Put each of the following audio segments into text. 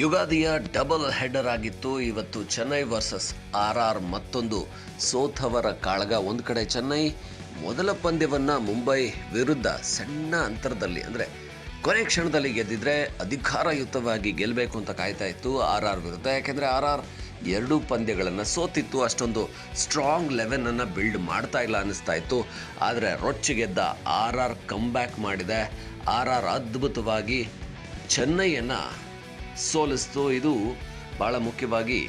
ಯುಗಾದಿಯ double header ಆಗಿತ್ತು. ಇವತ್ತು Chennai versus R R ಮತ್ತೊಂದು ಸೋತವರ ಕಾಳಗ. ಒಂದು ಕಡೆ ಚೆನ್ನೈ, ಮೊದಲ ಪಂದ್ಯವನ್ನು ಮುಂಬೈ ವಿರುದ್ಧ ಸಣ್ಣ ಅಂತರದಲ್ಲಿ, ಅಂದರೆ ಕೊನೆ ಕ್ಷಣದಲ್ಲಿ ಗೆದ್ದಿದ್ರೆ ಅಧಿಕಾರಯುತವಾಗಿ ಗೆಲ್ಲಬೇಕು ಅಂತ ಕಾಯ್ತಾ ಇತ್ತು ಆರ್ ಆರ್ ವಿರುದ್ಧ. ಯಾಕೆಂದರೆ ಆರ್ ಆರ್ ಎರಡೂ ಪಂದ್ಯಗಳನ್ನು ಸೋತಿತ್ತು. ಅಷ್ಟೊಂದು ಸ್ಟ್ರಾಂಗ್ ಲೆವೆನನ್ನು ಬಿಲ್ಡ್ ಮಾಡ್ತಾ ಇಲ್ಲ ಅನ್ನಿಸ್ತಾ ಇತ್ತು. ಆದರೆ ರೊಚ್ಚಿಗೆದ್ದ ಆರ್ ಆರ್ ಕಮ್ಬ್ಯಾಕ್ ಮಾಡಿದೆ. ಆರ್ ಆರ್ ಅದ್ಭುತವಾಗಿ ಚೆನ್ನೈಯನ್ನು ಸೋಲಿಸ್ತು. ಇದು ಭಾಳ ಮುಖ್ಯವಾಗಿ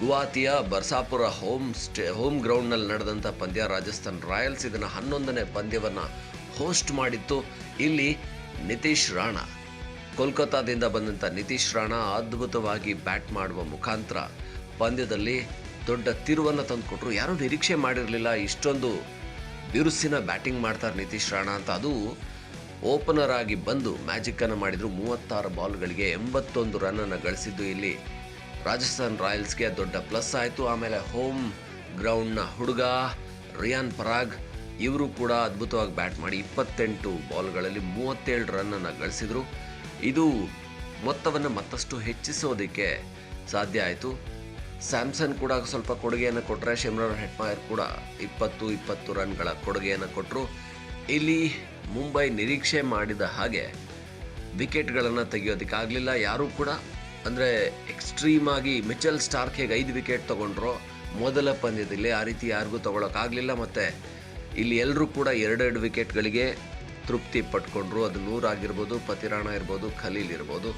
ಗುವಾಹತಿಯ ಬರ್ಸಾಪುರ ಹೋಮ್ ಸ್ಟೇ, ಹೋಮ್ ಗ್ರೌಂಡ್ನಲ್ಲಿ ನಡೆದಂಥ ಪಂದ್ಯ. ರಾಜಸ್ಥಾನ್ ರಾಯಲ್ಸ್ ಇದನ್ನು ಹನ್ನೊಂದನೇ ಪಂದ್ಯವನ್ನು ಹೋಸ್ಟ್ ಮಾಡಿತ್ತು. ಇಲ್ಲಿ ನಿತೀಶ್ ರಾಣಾ, ಕೋಲ್ಕತ್ತಾದಿಂದ ಬಂದಂಥ ನಿತೀಶ್ ರಾಣಾ ಅದ್ಭುತವಾಗಿ ಬ್ಯಾಟ್ ಮಾಡುವ ಮುಖಾಂತರ ಪಂದ್ಯದಲ್ಲಿ ದೊಡ್ಡ ತಿರುವನ್ನು ತಂದುಕೊಟ್ರು. ಯಾರೂ ನಿರೀಕ್ಷೆ ಮಾಡಿರಲಿಲ್ಲ ಇಷ್ಟೊಂದು ಬಿರುಸಿನ ಬ್ಯಾಟಿಂಗ್ ಮಾಡ್ತಾರೆ ನಿತೀಶ್ ರಾಣಾ ಅಂತ. ಅದು ಓಪನರ್ ಆಗಿ ಬಂದು ಮ್ಯಾಜಿಕ್ಕನ್ನು ಮಾಡಿದ್ರು. ಮೂವತ್ತಾರು ಬಾಲ್ಗಳಿಗೆ ಎಂಬತ್ತೊಂದು ರನ್ನನ್ನು ಗಳಿಸಿದ್ದು ಇಲ್ಲಿ. ರಾಜಸ್ಥಾನ್ ರಾಯಲ್ಸ್ಗೆ ದೊಡ್ಡ ಪ್ಲಸ್ ಆಯಿತು. ಆಮೇಲೆ ಹೋಮ್ ಗ್ರೌಂಡ್ನ ಹುಡುಗ ರಿಯಾನ್ ಪರಾಗ್, ಇವರು ಕೂಡ ಅದ್ಭುತವಾಗಿ ಬ್ಯಾಟ್ ಮಾಡಿ ಇಪ್ಪತ್ತೆಂಟು ಬಾಲ್ಗಳಲ್ಲಿ ಮೂವತ್ತೇಳು ರನ್ನನ್ನು ಗಳಿಸಿದರು. ಇದು ಮೊತ್ತವನ್ನು ಮತ್ತಷ್ಟು ಹೆಚ್ಚಿಸೋದಕ್ಕೆ ಸಾಧ್ಯ ಆಯಿತು. ಸ್ಯಾಮ್ಸನ್ ಕೂಡ ಸ್ವಲ್ಪ ಕೊಡುಗೆಯನ್ನು ಕೊಟ್ಟರೆ ಶಿಮ್ರನ್ ಹೆಟ್ಮಾಯರ್ ಕೂಡ ಇಪ್ಪತ್ತು ಇಪ್ಪತ್ತು ರನ್ಗಳ ಕೊಡುಗೆಯನ್ನು ಕೊಟ್ಟರು ಇಲ್ಲಿ ಮುಂಬೈ ನಿರೀಕ್ಷೆ ಮಾಡಿದ ಹಾಗೆ ವಿಕೆಟ್ಗಳನ್ನು ತೆಗೆಯೋದಕ್ಕಾಗಲಿಲ್ಲ. ಯಾರೂ ಕೂಡ ಅಂದರೆ ಎಕ್ಸ್ಟ್ರೀಮ್ ಆಗಿ ಮಿಚಲ್ ಸ್ಟಾರ್ಕ್ ಹೇಗೆ ಐದು ವಿಕೆಟ್ ತೊಗೊಂಡ್ರೋ ಮೊದಲ ಪಂದ್ಯದಲ್ಲಿ ಆ ರೀತಿ ಯಾರಿಗೂ ತೊಗೊಳಕ್ಕಾಗಲಿಲ್ಲ. ಮತ್ತು ಇಲ್ಲಿ ಎಲ್ಲರೂ ಕೂಡ ಎರಡೆರಡು ವಿಕೆಟ್ಗಳಿಗೆ ತೃಪ್ತಿ ಪಟ್ಕೊಂಡ್ರು. ಅದು ನೂರಾಗಿರ್ಬೋದು ಪತಿರಾಣ ಇರ್ಬೋದು, ಖಲೀಲ್ ಇರ್ಬೋದು.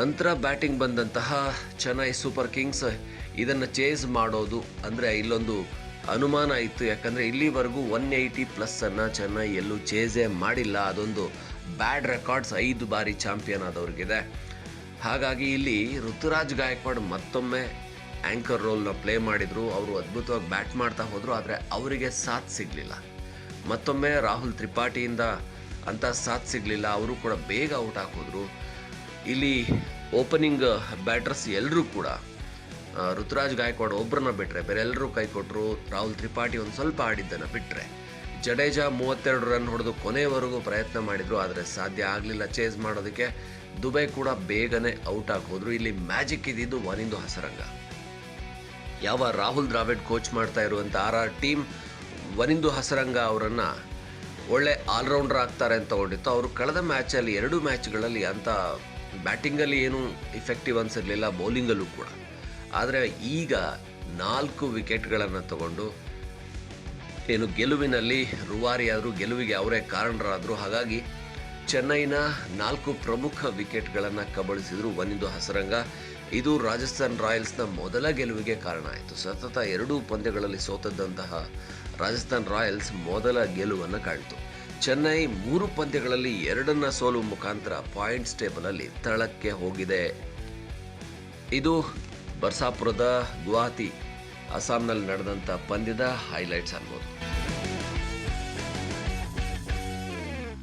ನಂತರ ಬ್ಯಾಟಿಂಗ್ ಬಂದಂತಹ ಚೆನ್ನೈ ಸೂಪರ್ ಕಿಂಗ್ಸ್ ಇದನ್ನು ಚೇಸ್ ಮಾಡೋದು ಅಂದರೆ ಇಲ್ಲೊಂದು ಅನುಮಾನ ಇತ್ತು. ಯಾಕಂದರೆ ಇಲ್ಲಿವರೆಗೂ ಒನ್ ಏಯ್ಟಿ ಪ್ಲಸ್ಸನ್ನು ಚೆನ್ನೈ ಎಲ್ಲೂ ಚೇಸೇ ಮಾಡಿಲ್ಲ. ಅದೊಂದು ಬ್ಯಾಡ್ ರೆಕಾರ್ಡ್ಸ್ ಐದು ಬಾರಿ ಚಾಂಪಿಯನ್ ಆದವ್ರಿಗಿದೆ. ಹಾಗಾಗಿ ಇಲ್ಲಿ ಋತುರಾಜ್ ಗಾಯಕ್ವಾಡ್ ಮತ್ತೊಮ್ಮೆ ಆ್ಯಂಕರ್ ರೋಲ್ನ ಪ್ಲೇ ಮಾಡಿದರು. ಅವರು ಅದ್ಭುತವಾಗಿ ಬ್ಯಾಟ್ ಮಾಡ್ತಾ ಹೋದರು. ಆದರೆ ಅವರಿಗೆ ಸಾಥ್ ಸಿಗಲಿಲ್ಲ. ಮತ್ತೊಮ್ಮೆ ರಾಹುಲ್ ತ್ರಿಪಾಠಿಯಿಂದ ಅಂತ ಸಾಥ್ ಸಿಗಲಿಲ್ಲ. ಅವರು ಕೂಡ ಬೇಗ ಔಟ್ ಹಾಕಿದ್ರು ಇಲ್ಲಿ ಓಪನಿಂಗ್ ಬ್ಯಾಟರ್ಸ್ ಎಲ್ಲರೂ ಕೂಡ ಋತುರಾಜ್ ಗಾಯಕ್ವಾಡ್ ಒಬ್ಬರನ್ನ ಬಿಟ್ಟರೆ ಬೇರೆ ಎಲ್ಲರೂ ಕೈ ಕೊಟ್ಟರು ರಾಹುಲ್ ತ್ರಿಪಾಠಿ ಒಂದು ಸ್ವಲ್ಪ ಆಡಿದ್ದನ್ನು ಬಿಟ್ಟರೆ ಜಡೇಜಾ ಮೂವತ್ತೆರಡು ರನ್ ಹೊಡೆದು ಕೊನೆಯವರೆಗೂ ಪ್ರಯತ್ನ ಮಾಡಿದರು, ಆದರೆ ಸಾಧ್ಯ ಆಗಲಿಲ್ಲ ಚೇಸ್ ಮಾಡೋದಕ್ಕೆ. ದುಬೈ ಕೂಡ ಬೇಗನೆ ಔಟ್ ಆಗೋದ್ರು ಇಲ್ಲಿ ಮ್ಯಾಜಿಕ್ ಇದ್ದಿದ್ದು ವನಿಂದು ಹಸರಂಗ. ಯಾವ ರಾಹುಲ್ ದ್ರಾವಿಡ್ ಕೋಚ್ ಮಾಡ್ತಾ ಇರುವಂಥ R R team Wanindu Hasaranga ಅವರನ್ನು ಒಳ್ಳೆ ಆಲ್ರೌಂಡರ್ ಆಗ್ತಾರೆ ಅಂತ ತಗೊಂಡಿತ್ತು. ಅವರು ಕಳೆದ ಮ್ಯಾಚಲ್ಲಿ ಎರಡು ಮ್ಯಾಚ್ಗಳಲ್ಲಿ ಅಂತ ಬ್ಯಾಟಿಂಗಲ್ಲಿ ಏನೂ ಇಫೆಕ್ಟಿವ್ ಅನಿಸಿರಲಿಲ್ಲ ಬೌಲಿಂಗಲ್ಲೂ ಕೂಡ. ಆದರೆ ಈಗ ನಾಲ್ಕು ವಿಕೆಟ್ಗಳನ್ನು ತಗೊಂಡು ಏನು ಗೆಲುವಿನಲ್ಲಿ ರುವಾರಿಯಾದರೂ ಗೆಲುವಿಗೆ ಅವರೇ ಕಾರಣರಾದರು. ಹಾಗಾಗಿ ಚೆನ್ನೈನ ನಾಲ್ಕು ಪ್ರಮುಖ ವಿಕೆಟ್ಗಳನ್ನು ಕಬಳಿಸಿದರು ವನಿಂದು ಹಸರಂಗ. ಇದು ರಾಜಸ್ಥಾನ್ ರಾಯಲ್ಸ್ನ ಮೊದಲ ಗೆಲುವಿಗೆ ಕಾರಣ ಆಯಿತು. ಸತತ ಎರಡೂ ಪಂದ್ಯಗಳಲ್ಲಿ ಸೋತದ್ದಂತಹ ರಾಜಸ್ಥಾನ್ ರಾಯಲ್ಸ್ ಮೊದಲ ಗೆಲುವನ್ನು ಕಾಣಿತು. ಚೆನ್ನೈ ಮೂರು ಪಂದ್ಯಗಳಲ್ಲಿ ಎರಡನ್ನ ಸೋಲು ಮುಖಾಂತರ ಪಾಯಿಂಟ್ಸ್ ಟೇಬಲಲ್ಲಿ ತಳಕ್ಕೆ ಹೋಗಿದೆ. ಇದು ಬರ್ಸಾಪುರದ ಗುವಾಹತಿ ಅಸ್ಸಾಂನಲ್ಲಿ ನಡೆದಂಥ ಪಂದ್ಯದ ಹೈಲೈಟ್ಸ್ ಅನ್ಬೋದು.